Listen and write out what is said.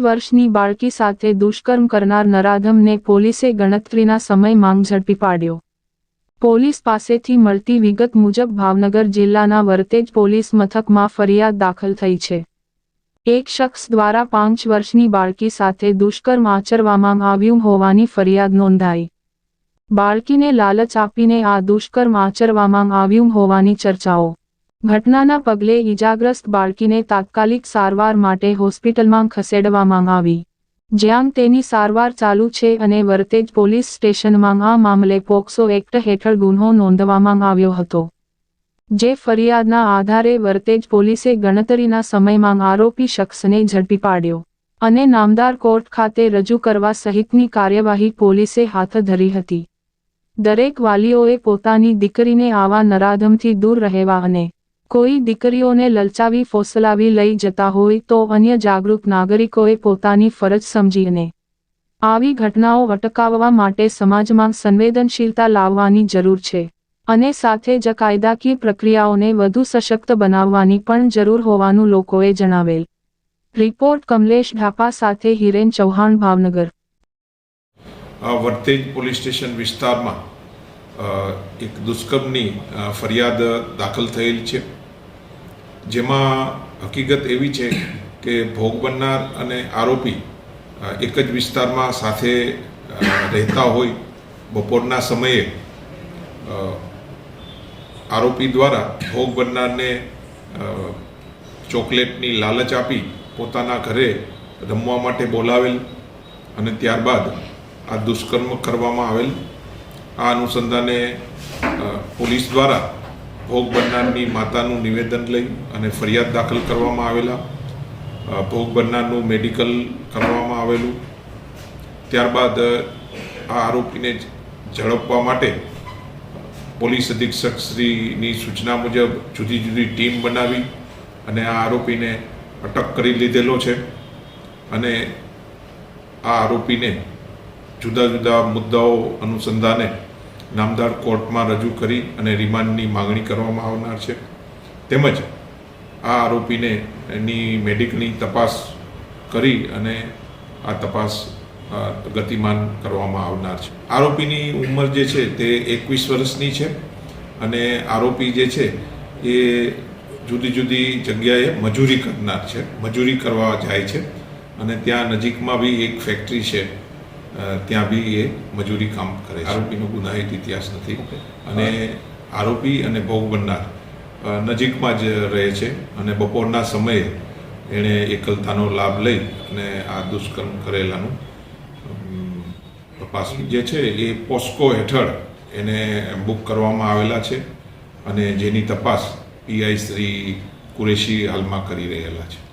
વર્ષની બાળકી સાથે દુષ્કર્મ કરનાર નરાધમને પોલીસે ગણતરીના સમયમાં ઝડપી પાડ્યો. પોલીસ પાસેથી મળતી વિગત મુજબ ભાવનગર જિલ્લાના વરતેજ પોલીસ મથકમાં ફરિયાદ દાખલ થઈ છે. એક શખ્સ દ્વારા પાંચ વર્ષની બાળકી સાથે દુષ્કર્મ આચરવામાં આવ્યું હોવાની ફરિયાદ નોંધાઈ. બાળકીને લાલચ આપીને આ દુષ્કર્મ આચરવામાં આવ્યું હોવાની ચર્ચાઓ ઘટનાના પગલે ઈજાગ્રસ્ત બાળકીને તાત્કાલિક સારવાર માટે હોસ્પિટલમાં ખસેડવામાં આવી. જ્યાં તેની સારવાર ચાલુ છે અને વરતેજ પોલીસ સ્ટેશનમાં આ મામલે પોક્સો એક્ટ હેઠળ ગુન્હો નોંધવામાં આવ્યો હતો. જે ફરિયાદના આધારે વરતેજ પોલીસે ગણતરીના સમયમાં આરોપી શખ્સને ઝડપી પાડ્યો અને નામદાર કોર્ટ ખાતે રજૂ કરવા સહિતની કાર્યવાહી પોલીસે હાથ ધરી હતી. દરેક વાલીઓએ પોતાની દીકરીને આવા નરાધમથી દૂર રહેવા અને કોઈ દીકરીઓને લલચાવી ફોસલાવી લઈ જતા હોય તો અન્ય જાગૃત નાગરિકોએ પોતાની ફરજ સમજીને આવી ઘટનાઓ અટકાવવા માટે સમાજમાં સંવેદનશીલતા લાવવાની જરૂર છે અને સાથે જ કાયદાકીય પ્રક્રિયાઓને વધુ સશક્ત બનાવવાની પણ જરૂર હોવાનું લોકોએ જણાવેલ. રિપોર્ટ કમલેશ ઢાપા સાથે હિરેન ચૌહાણ, ભાવનગર. આ વર્તેજ પોલીસ સ્ટેશન વિસ્તારમાં એક દુષ્કર્મની ફરિયાદ દાખલ થયેલ છે. જેમાં હકીકત એવી છે કે ભોગ બનનાર અને આરોપી એક જ વિસ્તારમાં સાથે રહેતા હોય બપોરના સમયે આરોપી દ્વારા ભોગ બનનારને ચોકલેટની લાલચ આપી પોતાના ઘરે રમવા માટે બોલાવેલ અને ત્યારબાદ આ દુષ્કર્મ કરવામાં આવેલ. આ અનુસંધાને પોલીસ દ્વારા ભોગ બનનારની માતાનું નિવેદન લઈ અને ફરિયાદ દાખલ કરવામાં આવેલા ભોગ બનનારનું મેડિકલ કરવામાં આવેલું. ત્યારબાદ આ આરોપીને ઝડપવા માટે પોલીસ અધિક્ષક શ્રીની સૂચના મુજબ જુદી જુદી ટીમ બનાવી અને આ આરોપીને અટક કરી લીધેલો છે. અને આ આરોપીને જુદા જુદા મુદ્દાઓ અનુસંધાને નામદાર કોર્ટમાં રજૂ કરી અને રિમાન્ડની માગણી કરવામાં આવનાર છે. તેમજ આ આરોપીને એની મેડિકલની તપાસ કરી અને આ તપાસ ગતિમાન કરવામાં આવનાર છે. આરોપીની ઉંમર જે છે તે એકવીસ વર્ષની છે અને આરોપી જે છે એ જુદી જુદી જગ્યાએ મજૂરી કરનાર છે, મજૂરી કરવા જાય છે અને ત્યાં નજીકમાં બી એક ફેક્ટરી છે. ત્યાં બી એ મજૂરી કામ કરે છે. આરોપીનો ગુનાહિત ઇતિહાસ નથી. અને આરોપી અને ભોગ બનનાર નજીકમાં જ રહે છે અને બપોરના સમયે એણે એકલતાનો લાભ લઈ અને આ દુષ્કર્મ કરેલાનું તપાસ જે છે એ પોસ્કો હેઠળ એને બુક કરવામાં આવેલા છે અને જેની તપાસ પીઆઈ શ્રી કુરેશી હાલમાં કરી રહેલા છે.